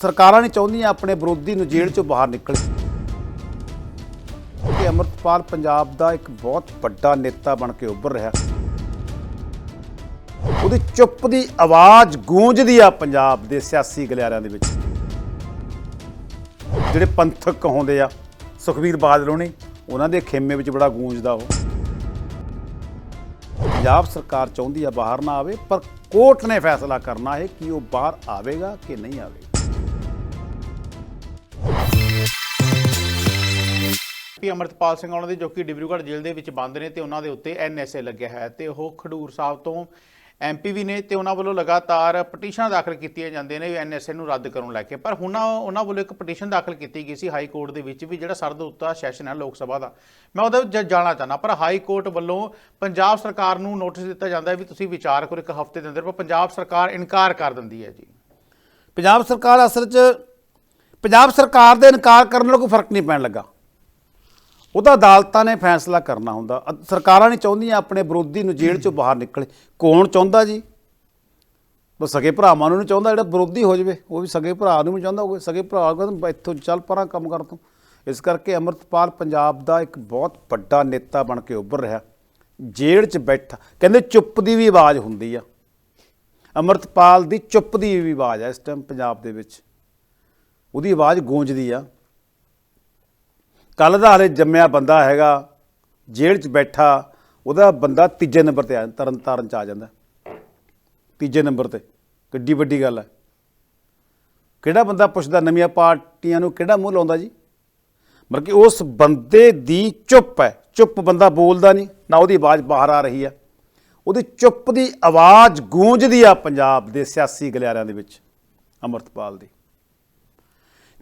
ਸਰਕਾਰਾਂ ਨਹੀਂ ਚਾਹੁੰਦੀਆਂ ਆਪਣੇ ਵਿਰੋਧੀ ਨੂੰ ਜੇਲ੍ਹ ਚੋਂ ਬਾਹਰ ਨਿਕਲੇ ਕਿ ਅਮਰਤਪਾਲ ਪੰਜਾਬ ਦਾ ਇੱਕ ਬਹੁਤ ਵੱਡਾ ਨੇਤਾ ਬਣ ਕੇ ਉੱਭਰ ਰਿਹਾ। ਉਹਦੀ ਚੁੱਪ ਦੀ ਆਵਾਜ਼ ਗੂੰਜਦੀ ਆ ਪੰਜਾਬ ਦੇ ਸਿਆਸੀ ਗਲਿਆਰਿਆਂ ਦੇ ਵਿੱਚ। ਜਿਹੜੇ ਪੰਥਕ ਕਹਾਉਂਦੇ ਆ, ਸੁਖਬੀਰ ਬਾਦਲ ਹੋਣੀ, ਉਹਨਾਂ ਦੇ ਖੇਮੇ ਵਿੱਚ ਬੜਾ ਗੂੰਜਦਾ ਉਹ। ਪੰਜਾਬ ਸਰਕਾਰ ਚਾਹੁੰਦੀ ਆ ਬਾਹਰ ਨਾ ਆਵੇ, ਪਰ ਕੋਰਟ ਨੇ ਫੈਸਲਾ ਕਰਨਾ ਹੈ ਕਿ ਉਹ ਬਾਹਰ ਆਵੇਗਾ ਕਿ ਨਹੀਂ ਆਵੇਗਾ। ਪੀ ਅਮਰਤਪਾਲ ਸਿੰਘ ਉਹਨਾਂ ਦੇ ਜੋ ਕਿ ਡਿਬਰੂਗੜ੍ਹ ਜੇਲ੍ਹ ਦੇ ਵਿੱਚ ਬੰਦ ਨੇ ਤੇ ਉਹਨਾਂ ਦੇ ਉੱਤੇ ਐਨਐਸਏ ਲੱਗਿਆ ਹੈ ਤੇ ਉਹ ਖਡੂਰ ਸਾਹਿਬ ਤੋਂ ਐਮਪੀ ਵੀ ਨੇ ਤੇ ਉਹਨਾਂ ਵੱਲੋਂ ਲਗਾਤਾਰ ਪਟੀਸ਼ਨਾਂ ਦਾਖਲ ਕੀਤੀਆਂ ਜਾਂਦੀਆਂ ਨੇ ਐਨਐਸਏ ਨੂੰ ਰੱਦ ਕਰਨ ਲੈ ਕੇ। ਪਰ ਹੁਣ ਉਹਨਾਂ ਵੱਲੋਂ ਇੱਕ ਪਟੀਸ਼ਨ ਦਾਖਲ ਕੀਤੀ ਗਈ ਸੀ ਹਾਈ ਕੋਰਟ ਦੇ ਵਿੱਚ ਵੀ ਜਿਹੜਾ ਸਰਦ ਉੱਤਾ ਸੈਸ਼ਨ ਹੈ ਲੋਕ ਸਭਾ ਦਾ। ਮੈਂ ਉਹਦੇ ਵਿੱਚ ਜ- ਜਾਣਾ ਚਾਹਨਾ ਪਰ ਹਾਈ ਕੋਰਟ ਵੱਲੋਂ ਪੰਜਾਬ ਸਰਕਾਰ ਨੂੰ ਨੋਟਿਸ ਦਿੱਤਾ ਜਾਂਦਾ ਹੈ ਵੀ ਤੁਸੀਂ ਵਿਚਾਰ ਕਰੋ ਇੱਕ ਹਫ਼ਤੇ ਦੇ ਅੰਦਰ, ਪਰ ਪੰਜਾਬ ਸਰਕਾਰ ਇਨਕਾਰ ਕਰ ਦਿੰਦੀ ਹੈ ਜੀ। ਪੰਜਾਬ ਸਰਕਾਰ ਅਸਲ 'ਚ, ਪੰਜਾਬ ਸਰਕਾਰ ਦੇ ਇਨਕਾਰ ਕਰਨ ਨਾਲ ਕੋਈ ਫ਼ਰਕ ਨਹੀਂ ਪੈਣ ਲੱਗਾ। ਉਹਦਾ ਅਦਾਲਤਾਂ ਨੇ ਫੈਸਲਾ ਕਰਨਾ ਹੁੰਦਾ। ਸਰਕਾਰਾਂ ਨਹੀਂ ਚਾਹੁੰਦੀਆਂ ਆਪਣੇ ਵਿਰੋਧੀ ਨੂੰ ਜੇਲ੍ਹ ਚੋਂ ਬਾਹਰ ਨਿਕਲੇ। ਕੌਣ ਚਾਹੁੰਦਾ ਜੀ? ਬਸ ਸਗੇ ਭਰਾਵਾਂ ਨੂੰ ਨਹੀਂ ਚਾਹੁੰਦਾ ਜਿਹੜਾ ਵਿਰੋਧੀ ਹੋ ਜਾਵੇ। ਉਹ ਵੀ ਸਗੇ ਭਰਾ ਨੂੰ ਵੀ ਚਾਹੁੰਦਾ। ਹੋਵੇ ਸਗੇ ਭਰਾ ਕਹਿੰਦਾ ਇੱਥੋਂ ਚੱਲ ਪਰਾਂ ਕੰਮ ਕਰ ਤੂੰ। ਇਸ ਕਰਕੇ ਅਮਰਤਪਾਲ ਪੰਜਾਬ ਦਾ ਇੱਕ ਬਹੁਤ ਵੱਡਾ ਨੇਤਾ ਬਣ ਕੇ ਉੱਭਰ ਰਿਹਾ। ਜੇਲ੍ਹ 'ਚ ਬੈਠਾ। ਕਹਿੰਦੇ ਚੁੱਪ ਦੀ ਵੀ ਆਵਾਜ਼ ਹੁੰਦੀ ਆ। ਅਮਰਤਪਾਲ ਦੀ ਚੁੱਪ ਦੀ ਵੀ ਆਵਾਜ਼ ਆ ਇਸ ਟਾਈਮ ਪੰਜਾਬ ਦੇ ਵਿੱਚ। ਉਹਦੀ ਆਵਾਜ਼ ਗੂੰਜਦੀ ਆ। ਕੱਲ ਦਾ ਹਲੇ ਜੰਮਿਆ ਬੰਦਾ ਹੈਗਾ, ਜੇਲ੍ਹ 'ਚ ਬੈਠਾ, ਉਹਦਾ ਬੰਦਾ ਤੀਜੇ ਨੰਬਰ ਤੇ ਆ, ਤਰਨ ਤਾਰਨ ਚ ਆ ਜਾਂਦਾ। ਤੀਜੇ ਨੰਬਰ ਤੇ, ਕਿੱਡੀ ਵੱਡੀ ਗੱਲ ਹੈ। ਕਿਹੜਾ ਬੰਦਾ ਪੁੱਛਦਾ ਨਵੀਆਂ ਪਾਰਟੀਆਂ ਨੂੰ ਕਿਹੜਾ ਮੂੰਹ ਲਾਉਂਦਾ ਜੀ? ਮਤਲਬ ਕਿ ਉਸ ਬੰਦੇ ਦੀ ਚੁੱਪ ਹੈ, ਚੁੱਪ ਬੰਦਾ ਬੋਲਦਾ ਨਹੀਂ, ਨਾ ਉਹਦੀ ਆਵਾਜ਼ ਬਾਹਰ ਆ ਰਹੀ ਆ ਉਹਦੀ ਚੁੱਪ ਦੀ ਆਵਾਜ਼ ਗੂੰਜਦੀ ਆ ਪੰਜਾਬ ਦੇ ਸਿਆਸੀ ਗਲਿਆਰਿਆਂ ਦੇ ਵਿੱਚ, ਅਮਰਤਪਾਲ ਦੀ।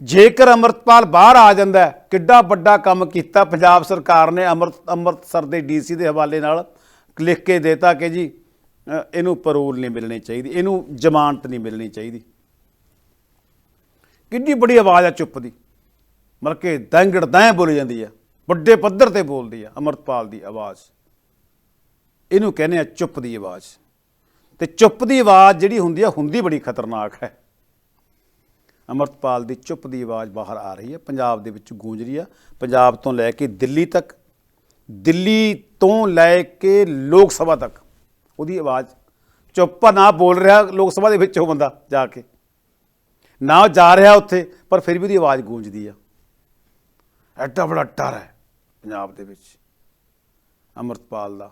ਜੇਕਰ ਅਮਰਤਪਾਲ ਬਾਹਰ ਆ ਜਾਂਦਾ ਕਿੱਡਾ ਵੱਡਾ ਕੰਮ ਕੀਤਾ ਪੰਜਾਬ ਸਰਕਾਰ ਨੇ ਅੰਮ੍ਰਿਤ ਅੰਮ੍ਰਿਤਸਰ ਦੇ ਡੀਸੀ ਦੇ ਹਵਾਲੇ ਨਾਲ। ਲਿਖ ਕੇ ਦੇਤਾ ਕਿ ਜੀ ਇਹਨੂੰ ਪਰੋਲ ਨਹੀਂ ਮਿਲਣੀ ਚਾਹੀਦੀ, ਇਹਨੂੰ ਜ਼ਮਾਨਤ ਨਹੀਂ ਮਿਲਣੀ ਚਾਹੀਦੀ। ਕਿੰਨੀ ਬੜੀ ਆਵਾਜ਼ ਆ ਚੁੱਪ ਦੀ। ਮਤਲਬ ਕਿ ਦੰਗੜ ਦਾਂ ਬੋਲੀ ਜਾਂਦੀ ਆ, ਵੱਡੇ ਪੱਧਰ ਤੇ ਬੋਲਦੀ ਆ ਅਮਰਤਪਾਲ ਦੀ ਆਵਾਜ਼। ਇਹਨੂੰ ਕਹਿੰਦੇ ਆ ਚੁੱਪ ਦੀ ਆਵਾਜ਼। ਤੇ ਚੁੱਪ ਦੀ ਆਵਾਜ਼ ਜਿਹੜੀ ਹੁੰਦੀ ਆ, ਹੁੰਦੀ ਬੜੀ ਖਤਰਨਾਕ ਹੈ। ਅਮਰਤਪਾਲ ਦੀ ਚੁੱਪ ਦੀ ਆਵਾਜ਼ ਬਾਹਰ ਆ ਰਹੀ ਹੈ। ਪੰਜਾਬ ਦੇ ਵਿੱਚ ਗੂੰਜ ਰਹੀ ਆ। ਪੰਜਾਬ ਤੋਂ ਲੈ ਕੇ ਦਿੱਲੀ ਤੱਕ, ਦਿੱਲੀ ਤੋਂ ਲੈ ਕੇ ਲੋਕ ਸਭਾ ਤੱਕ ਉਹਦੀ ਆਵਾਜ਼ ਚੁੱਪ ਨਾ ਬੋਲ ਰਿਹਾ ਲੋਕ ਸਭਾ ਦੇ ਵਿੱਚ ਉਹ ਬੰਦਾ ਜਾ ਕੇ। ਨਾ ਜਾ ਰਿਹਾ ਉੱਥੇ, ਪਰ ਫਿਰ ਵੀ ਉਹਦੀ ਆਵਾਜ਼ ਗੂੰਜਦੀ ਆ। ਐਡਾ ਬੜਾ ਡਰ ਹੈ ਪੰਜਾਬ ਦੇ ਵਿੱਚ ਅਮਰਤਪਾਲ ਦਾ।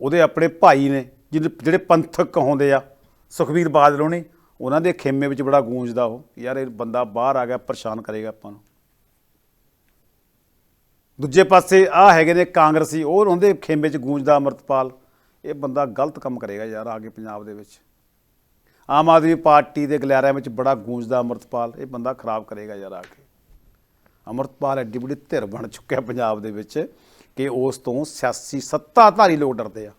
ਉਹਦੇ ਆਪਣੇ ਭਾਈ ਨੇ, ਜਿਹਦੇ- ਜਿਹੜੇ ਪੰਥਕ ਕਹਾਉਂਦੇ ਆ, ਸੁਖਬੀਰ ਬਾਦਲ ਉਹਨੇ ਉਹਨਾਂ ਦੇ ਖੇਮੇ ਵਿੱਚ ਬੜਾ ਗੂੰਜਦਾ ਉਹ ਯਾਰ ਇਹ ਬੰਦਾ ਬਾਹਰ ਆ ਗਿਆ, ਪਰੇਸ਼ਾਨ ਕਰੇਗਾ ਆਪਾਂ ਨੂੰ। ਦੂਜੇ ਪਾਸੇ ਆ ਹੈਗੇ ਨੇ ਕਾਂਗਰਸੀ, ਉਹ ਉਹਦੇ ਖੇਮੇ 'ਚ ਗੂੰਜਦਾ ਅਮਰਤਪਾਲ। ਇਹ ਬੰਦਾ ਗਲਤ ਕੰਮ ਕਰੇਗਾ ਯਾਰ ਆ ਕੇ ਪੰਜਾਬ ਦੇ ਵਿੱਚ। ਆਮ ਆਦਮੀ ਪਾਰਟੀ ਦੇ ਗਲਿਆਰਿਆਂ ਵਿੱਚ ਬੜਾ ਗੂੰਜਦਾ ਅਮਰਤਪਾਲ, ਇਹ ਬੰਦਾ ਖਰਾਬ ਕਰੇਗਾ ਯਾਰ ਆ ਕੇ। ਅਮਰਤਪਾਲ ਐਡੀ ਬੜੀ ਧਿਰ ਬਣ ਚੁੱਕਿਆ ਪੰਜਾਬ ਦੇ ਵਿੱਚ ਕਿ ਉਸ ਤੋਂ ਸਿਆਸੀ ਸੱਤਾਧਾਰੀ ਲੋਕ ਡਰਦੇ ਆ।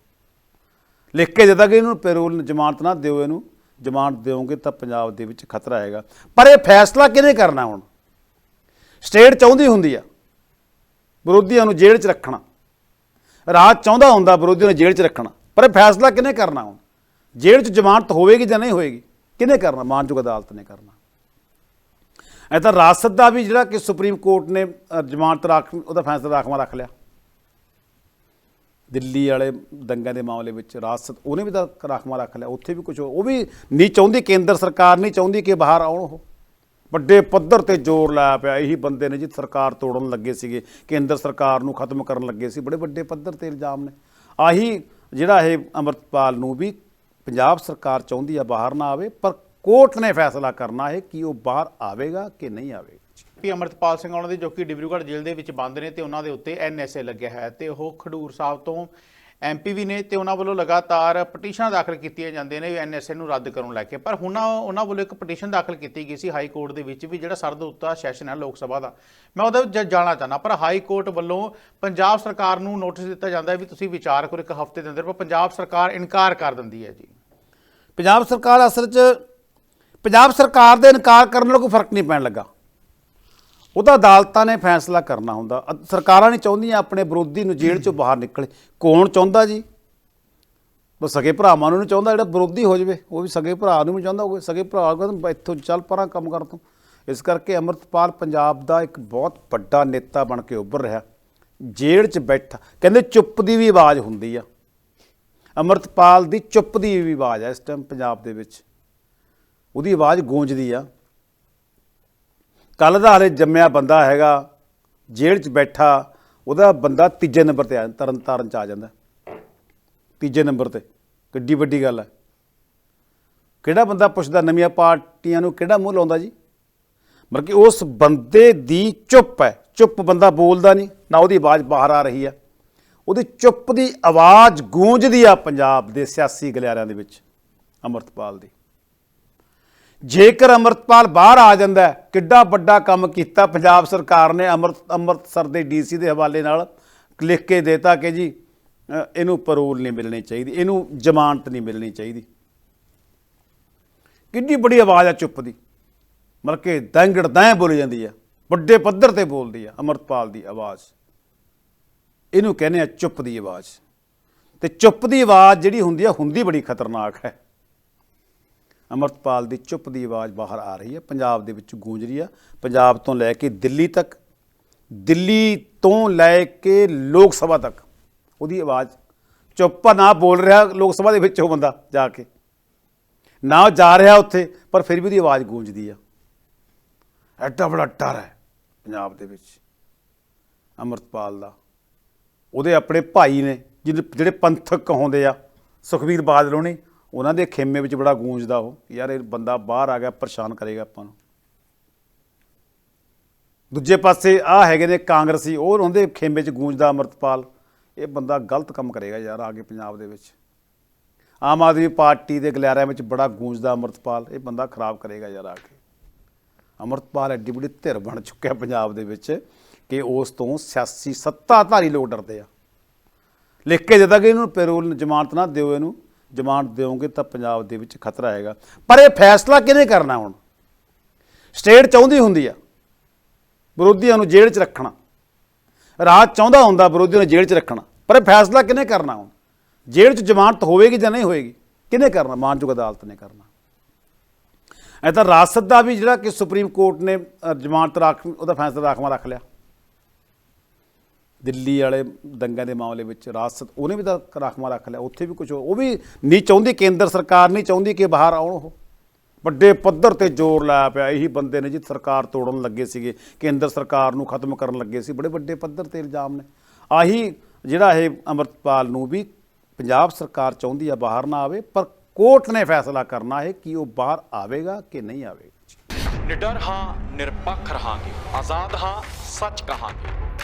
ਲਿਖ ਕੇ ਦਿੱਤਾ ਕਿ ਇਹਨੂੰ ਪੈਰੋਲ ਜ਼ਮਾਨਤ ਨਾ ਦਿਓ ਇਹਨੂੰ। ਜ਼ਮਾਨਤ ਦਿਓਗੇ ਤਾਂ ਪੰਜਾਬ ਦੇ ਵਿੱਚ ਖਤਰਾ ਆਏਗਾ ਪਰ ਇਹ ਫੈਸਲਾ ਕਿਹਨੇ ਕਰਨਾ ਹੁਣ? ਸਟੇਟ ਚਾਹੁੰਦੀ ਹੁੰਦੀ ਆ, ਵਿਰੋਧੀਆਂ ਨੂੰ ਜੇਲ੍ਹ 'ਚ ਰੱਖਣਾ। ਰਾਜ ਚਾਹੁੰਦਾ ਹੁੰਦਾ ਵਿਰੋਧੀਆਂ ਨੂੰ ਜੇਲ੍ਹ 'ਚ ਰੱਖਣਾ। ਪਰ ਇਹ ਫੈਸਲਾ ਕਿਹਨੇ ਕਰਨਾ ਹੁਣ? ਜੇਲ੍ਹ 'ਚ ਜ਼ਮਾਨਤ ਹੋਵੇਗੀ ਜਾਂ ਨਹੀਂ ਹੋਵੇਗੀ? ਕਿਹਨੇ ਕਰਨਾ? ਮਾਨਯੋਗ ਅਦਾਲਤ ਨੇ ਕਰਨਾ। ਇਹ ਤਾਂ ਰਾਸਤ ਦਾ ਵੀ ਜਿਹੜਾ ਕਿ ਸੁਪਰੀਮ ਕੋਰਟ ਨੇ ਜ਼ਮਾਨਤ ਰੱਖ, ਉਹਦਾ ਫੈਸਲਾ ਰਾਖਵਾਂ ਰੱਖ ਲਿਆ। ਦਿੱਲੀ ਵਾਲੇ ਦੰਗਿਆਂ ਦੇ ਮਾਮਲੇ ਵਿੱਚ ਰਾਸਤ, ਉਹਨੇ ਵੀ ਤਾਂ ਰਾਖਵਾਂ ਰੱਖ ਲਿਆ, ਉੱਥੇ ਵੀ ਕੁਝ ਉਹ ਵੀ ਨਹੀਂ ਚਾਹੁੰਦੀ ਕੇਂਦਰ ਸਰਕਾਰ, ਨਹੀਂ ਚਾਹੁੰਦੀ ਕਿ ਬਾਹਰ ਆਉਣ ਉਹ। ਵੱਡੇ ਪੱਧਰ ਤੇ ਜ਼ੋਰ ਲਾਇਆ ਪਿਆ, ਇਹੀ ਬੰਦੇ ਨੇ ਜੀ ਸਰਕਾਰ ਤੋੜਨ ਲੱਗੇ ਸੀਗੇ, ਕੇਂਦਰ ਸਰਕਾਰ ਨੂੰ ਖਤਮ ਕਰਨ ਲੱਗੇ ਸੀ, ਬੜੇ ਵੱਡੇ ਪੱਧਰ ਤੇ ਇਲਜ਼ਾਮ ਨੇ। ਆਹੀ ਜਿਹੜਾ ਇਹ ਅਮਰਤਪਾਲ ਨੂੰ ਵੀ ਪੰਜਾਬ ਸਰਕਾਰ ਚਾਹੁੰਦੀ ਆ ਬਾਹਰ ਨਾ ਆਵੇ, ਪਰ ਕੋਰਟ ਨੇ ਫੈਸਲਾ ਕਰਨਾ ਹੈ ਕਿ ਉਹ ਬਾਹਰ ਆਵੇਗਾ ਕਿ ਨਹੀਂ ਆਵੇਗਾ। ਪੀ ਅਮਰਤਪਾਲ ਸਿੰਘ ਉਹਨਾਂ ਦੇ ਜੋ ਕਿ ਡਿਬਰੂਗੜ੍ਹ ਜੇਲ੍ਹ ਦੇ ਵਿੱਚ ਬੰਦ ਨੇ ਤੇ ਉਹਨਾਂ ਦੇ ਉੱਤੇ ਐਨਐਸਏ ਲੱਗਿਆ ਹੈ ਤੇ ਉਹ ਖਡੂਰ ਸਾਹਿਬ ਤੋਂ ਐਮਪੀ ਵੀ ਨੇ ਤੇ ਉਹਨਾਂ ਵੱਲੋਂ ਲਗਾਤਾਰ ਪਟੀਸ਼ਨਾਂ ਦਾਖਲ ਕੀਤੀਆਂ ਜਾਂਦੀਆਂ ਨੇ ਐਨਐਸਏ ਨੂੰ ਰੱਦ ਕਰਨ ਲੈ ਕੇ। ਪਰ ਹੁਣ ਉਹਨਾਂ ਵੱਲੋਂ ਇੱਕ ਪਟੀਸ਼ਨ ਦਾਖਲ ਕੀਤੀ ਗਈ ਸੀ ਹਾਈ ਕੋਰਟ ਦੇ ਵਿੱਚ ਵੀ ਜਿਹੜਾ ਸਰਦ ਉੱਤਾ ਸੈਸ਼ਨ ਹੈ ਲੋਕ ਸਭਾ ਦਾ। ਮੈਂ ਉਹਦੇ ਵਿੱਚ ਜਾਣਾ ਚਾਹਨਾ ਪਰ ਹਾਈ ਕੋਰਟ ਵੱਲੋਂ ਪੰਜਾਬ ਸਰਕਾਰ ਨੂੰ ਨੋਟਿਸ ਦਿੱਤਾ ਜਾਂਦਾ ਹੈ ਵੀ ਤੁਸੀਂ ਵਿਚਾਰ ਕਰੋ ਇੱਕ ਹਫ਼ਤੇ ਦੇ ਅੰਦਰ ਪਰ ਪੰਜਾਬ ਸਰਕਾਰ ਇਨਕਾਰ ਕਰ ਦਿੰਦੀ ਹੈ ਜੀ। ਪੰਜਾਬ ਸਰਕਾਰ ਅਸਲ 'ਚ ਪੰਜਾਬ ਸਰਕਾਰ ਦੇ ਇਨਕਾਰ ਕਰਨ ਨਾਲ ਕੋਈ ਫ਼ਰਕ ਨਹੀਂ ਪੈਣ ਲੱਗਾ। ਉਹਦਾ ਅਦਾਲਤਾਂ ਨੇ ਫੈਸਲਾ ਕਰਨਾ ਹੁੰਦਾ। ਅ- ਸਰਕਾਰਾਂ ਨਹੀਂ ਚਾਹੁੰਦੀਆਂ ਆਪਣੇ ਵਿਰੋਧੀ ਨੂੰ ਜੇਲ੍ਹ ਚੋਂ ਬਾਹਰ ਨਿਕਲੇ। ਕੌਣ ਚਾਹੁੰਦਾ ਜੀ? ਉਹ ਸਗੇ ਭਰਾਵਾਂ ਨੂੰ ਨਹੀਂ ਚਾਹੁੰਦਾ ਜਿਹੜਾ ਵਿਰੋਧੀ ਹੋ ਜਾਵੇ। ਉਹ ਵੀ ਸਗੇ ਭਰਾ ਨੂੰ ਵੀ ਚਾਹੁੰਦਾ ਹੋਵੇ। ਸਗੇ ਭਰਾ ਕਹਿੰਦਾ ਇੱਥੋਂ ਚੱਲ ਪਰਾਂ ਕੰਮ ਕਰ ਤੂੰ। ਇਸ ਕਰਕੇ ਅਮਰਤਪਾਲ ਪੰਜਾਬ ਦਾ ਇੱਕ ਬਹੁਤ ਵੱਡਾ ਨੇਤਾ ਬਣ ਕੇ ਉੱਭਰ ਰਿਹਾ। ਜੇਲ੍ਹ 'ਚ ਬੈਠਾ। ਕਹਿੰਦੇ ਚੁੱਪ ਦੀ ਵੀ ਆਵਾਜ਼ ਹੁੰਦੀ ਆ। ਅਮਰਤਪਾਲ ਦੀ ਚੁੱਪ ਦੀ ਵੀ ਆਵਾਜ਼ ਆ ਇਸ ਟਾਈਮ ਪੰਜਾਬ ਦੇ ਵਿੱਚ। ਉਹਦੀ ਆਵਾਜ਼ ਗੂੰਜਦੀ ਆ। ਕੱਲ ਦਾ ਹਲੇ ਜੰਮਿਆ ਬੰਦਾ ਹੈਗਾ, ਜੇਲ੍ਹ 'ਚ ਬੈਠਾ, ਉਹਦਾ ਬੰਦਾ ਤੀਜੇ ਨੰਬਰ ਤੇ ਆ, ਤਰਨ ਤਾਰਨ 'ਚ ਆ ਜਾਂਦਾ। ਤੀਜੇ ਨੰਬਰ ਤੇ, ਕਿੱਡੀ ਵੱਡੀ ਗੱਲ ਹੈ ਕਿਹੜਾ ਬੰਦਾ ਪੁੱਛਦਾ ਨਵੀਆਂ ਪਾਰਟੀਆਂ ਨੂੰ, ਕਿਹੜਾ ਮੂੰਹ ਲਾਉਂਦਾ ਜੀ? ਮਤਲਬ ਕਿ ਉਸ ਬੰਦੇ ਦੀ ਚੁੱਪ ਹੈ। ਚੁੱਪ ਬੰਦਾ ਬੋਲਦਾ ਨਹੀਂ, ਨਾ ਉਹਦੀ ਆਵਾਜ਼ ਬਾਹਰ ਆ ਰਹੀ ਆ। ਉਹਦੀ ਚੁੱਪ ਦੀ ਆਵਾਜ਼ ਗੂੰਜਦੀ ਆ ਪੰਜਾਬ ਦੇ ਸਿਆਸੀ ਗਲਿਆਰਿਆਂ ਦੇ ਵਿੱਚ, ਅਮਰਤਪਾਲ ਦੀ। ਜੇਕਰ ਅਮਰਤਪਾਲ ਬਾਹਰ ਆ ਜਾਂਦਾ ਕਿੱਡਾ ਵੱਡਾ ਕੰਮ ਕੀਤਾ ਪੰਜਾਬ ਸਰਕਾਰ ਨੇ ਅੰਮ੍ਰਿਤ ਅੰਮ੍ਰਿਤਸਰ ਦੇ ਡੀਸੀ ਦੇ ਹਵਾਲੇ ਨਾਲ। ਲਿਖ ਕੇ ਦੇਤਾ ਕਿ ਜੀ ਇਹਨੂੰ ਪਰੋਲ ਨਹੀਂ ਮਿਲਣੀ ਚਾਹੀਦੀ, ਇਹਨੂੰ ਜ਼ਮਾਨਤ ਨਹੀਂ ਮਿਲਣੀ ਚਾਹੀਦੀ। ਕਿੰਨੀ ਬੜੀ ਆਵਾਜ਼ ਆ ਚੁੱਪ ਦੀ। ਮਤਲਬ ਕਿ ਦੰਗੜ ਦਾਂ ਬੋਲੀ ਜਾਂਦੀ ਆ, ਵੱਡੇ ਪੱਧਰ ਤੇ ਬੋਲਦੀ ਆ ਅਮਰਤਪਾਲ ਦੀ ਆਵਾਜ਼। ਇਹਨੂੰ ਕਹਿੰਦੇ ਆ ਚੁੱਪ ਦੀ ਆਵਾਜ਼। ਤੇ ਚੁੱਪ ਦੀ ਆਵਾਜ਼ ਜਿਹੜੀ ਹੁੰਦੀ ਆ, ਹੁੰਦੀ ਬੜੀ ਖਤਰਨਾਕ ਹੈ। ਅਮਰਤਪਾਲ ਦੀ ਚੁੱਪ ਦੀ ਆਵਾਜ਼ ਬਾਹਰ ਆ ਰਹੀ ਹੈ। ਪੰਜਾਬ ਦੇ ਵਿੱਚ ਗੂੰਜ ਰਹੀ ਆ ਪੰਜਾਬ ਤੋਂ ਲੈ ਕੇ ਦਿੱਲੀ ਤੱਕ, ਦਿੱਲੀ ਤੋਂ ਲੈ ਕੇ ਲੋਕ ਸਭਾ ਤੱਕ ਉਹਦੀ ਆਵਾਜ਼ ਚੁੱਪ ਨਾ ਬੋਲ ਰਿਹਾ ਲੋਕ ਸਭਾ ਦੇ ਵਿੱਚ ਉਹ ਬੰਦਾ ਜਾ ਕੇ। ਨਾ ਉਹ ਜਾ ਰਿਹਾ ਉੱਥੇ, ਪਰ ਫਿਰ ਵੀ ਉਹਦੀ ਆਵਾਜ਼ ਗੂੰਜਦੀ ਆ। ਐਡਾ ਬੜਾ ਡਰ ਹੈ ਪੰਜਾਬ ਦੇ ਵਿੱਚ ਅਮਰਤਪਾਲ ਦਾ। ਉਹਦੇ ਆਪਣੇ ਭਾਈ ਨੇ, ਜਿਹਦੇ- ਜਿਹੜੇ ਪੰਥਕ ਕਹਾਉਂਦੇ ਆ, ਸੁਖਬੀਰ ਬਾਦਲ ਉਹਨੇ ਉਹਨਾਂ ਦੇ ਖੇਮੇ ਵਿੱਚ ਬੜਾ ਗੂੰਜਦਾ ਉਹ ਯਾਰ ਇਹ ਬੰਦਾ ਬਾਹਰ ਆ ਗਿਆ, ਪਰੇਸ਼ਾਨ ਕਰੇਗਾ ਆਪਾਂ ਨੂੰ। ਦੂਜੇ ਪਾਸੇ ਆ ਹੈਗੇ ਨੇ ਕਾਂਗਰਸੀ, ਉਹ ਉਹਦੇ ਖੇਮੇ 'ਚ ਗੂੰਜਦਾ ਅਮਰਤਪਾਲ। ਇਹ ਬੰਦਾ ਗਲਤ ਕੰਮ ਕਰੇਗਾ ਯਾਰ ਆ ਕੇ ਪੰਜਾਬ ਦੇ ਵਿੱਚ। ਆਮ ਆਦਮੀ ਪਾਰਟੀ ਦੇ ਗਲਿਆਰਿਆਂ ਵਿੱਚ ਬੜਾ ਗੂੰਜਦਾ ਅਮਰਤਪਾਲ, ਇਹ ਬੰਦਾ ਖਰਾਬ ਕਰੇਗਾ ਯਾਰ ਆ ਕੇ। ਅਮਰਤਪਾਲ ਐਡੀ ਬੜੀ ਧਿਰ ਬਣ ਚੁੱਕਿਆ ਪੰਜਾਬ ਦੇ ਵਿੱਚ ਕਿ ਉਸ ਤੋਂ ਸਿਆਸੀ ਸੱਤਾਧਾਰੀ ਲੋਕ ਡਰਦੇ ਆ। ਲਿਖ ਕੇ ਦਿੱਤਾ ਕਿ ਇਹਨੂੰ ਪੈਰੋਲ ਜ਼ਮਾਨਤ ਨਾ ਦਿਓ ਇਹਨੂੰ। ਜ਼ਮਾਨਤ ਦਿਓਗੇ ਤਾਂ ਪੰਜਾਬ ਦੇ ਵਿੱਚ ਖਤਰਾ ਹੈਗਾ। ਪਰ ਇਹ ਫੈਸਲਾ ਕਿਹਨੇ ਕਰਨਾ ਹੁਣ? ਸਟੇਟ ਚਾਹੁੰਦੀ ਹੁੰਦੀ ਆ, ਵਿਰੋਧੀਆਂ ਨੂੰ ਜੇਲ੍ਹ 'ਚ ਰੱਖਣਾ। ਰਾਜ ਚਾਹੁੰਦਾ ਹੁੰਦਾ ਵਿਰੋਧੀਆਂ ਨੂੰ ਜੇਲ੍ਹ 'ਚ ਰੱਖਣਾ। ਪਰ ਇਹ ਫੈਸਲਾ ਕਿਹਨੇ ਕਰਨਾ ਹੁਣ? ਜੇਲ੍ਹ 'ਚ ਜ਼ਮਾਨਤ ਹੋਵੇਗੀ ਜਾਂ ਨਹੀਂ ਹੋਵੇਗੀ? ਕਿਹਨੇ ਕਰਨਾ? ਮਾਨਯੋਗ ਅਦਾਲਤ ਨੇ ਕਰਨਾ। ਇਹ ਤਾਂ ਰਾਸਤ ਦਾ ਵੀ ਜਿਹੜਾ ਕਿ ਸੁਪਰੀਮ ਕੋਰਟ ਨੇ ਜ਼ਮਾਨਤ ਰੱਖ, ਉਹਦਾ ਫੈਸਲਾ ਰਾਖਵਾਂ ਰੱਖ ਲਿਆ। ਦਿੱਲੀ ਵਾਲੇ ਦੰਗਿਆਂ ਦੇ ਮਾਮਲੇ ਵਿੱਚ ਰਾਸਤ, ਉਹਨੇ ਵੀ ਤਾਂ ਰਾਖਵਾਂ ਰੱਖ ਲਿਆ, ਉੱਥੇ ਵੀ ਕੁਝ ਉਹ ਵੀ ਨਹੀਂ ਚਾਹੁੰਦੀ ਕੇਂਦਰ ਸਰਕਾਰ, ਨਹੀਂ ਚਾਹੁੰਦੀ ਕਿ ਬਾਹਰ ਆਉਣ ਉਹ। ਵੱਡੇ ਪੱਧਰ ਤੇ ਜ਼ੋਰ ਲਾਇਆ ਪਿਆ, ਇਹੀ ਬੰਦੇ ਨੇ ਜੀ ਸਰਕਾਰ ਤੋੜਨ ਲੱਗੇ ਸੀਗੇ, ਕੇਂਦਰ ਸਰਕਾਰ ਨੂੰ ਖਤਮ ਕਰਨ ਲੱਗੇ ਸੀ, ਬੜੇ ਵੱਡੇ ਪੱਧਰ ਤੇ ਇਲਜ਼ਾਮ ਨੇ। ਆਹੀ ਜਿਹੜਾ ਇਹ ਅਮਰਤਪਾਲ ਨੂੰ ਵੀ ਪੰਜਾਬ ਸਰਕਾਰ ਚਾਹੁੰਦੀ ਆ ਬਾਹਰ ਨਾ ਆਵੇ, ਪਰ ਕੋਰਟ ਨੇ ਫੈਸਲਾ ਕਰਨਾ ਹੈ ਕਿ ਉਹ ਬਾਹਰ ਆਵੇਗਾ ਕਿ ਨਹੀਂ ਆਵੇਗਾ। ਨਿਡਰ ਹਾਂ, ਨਿਰਪੱਖ ਰਹਾਂਗੇ, ਆਜ਼ਾਦ ਹਾਂ, ਸੱਚ ਕਹਾਂਗੇ।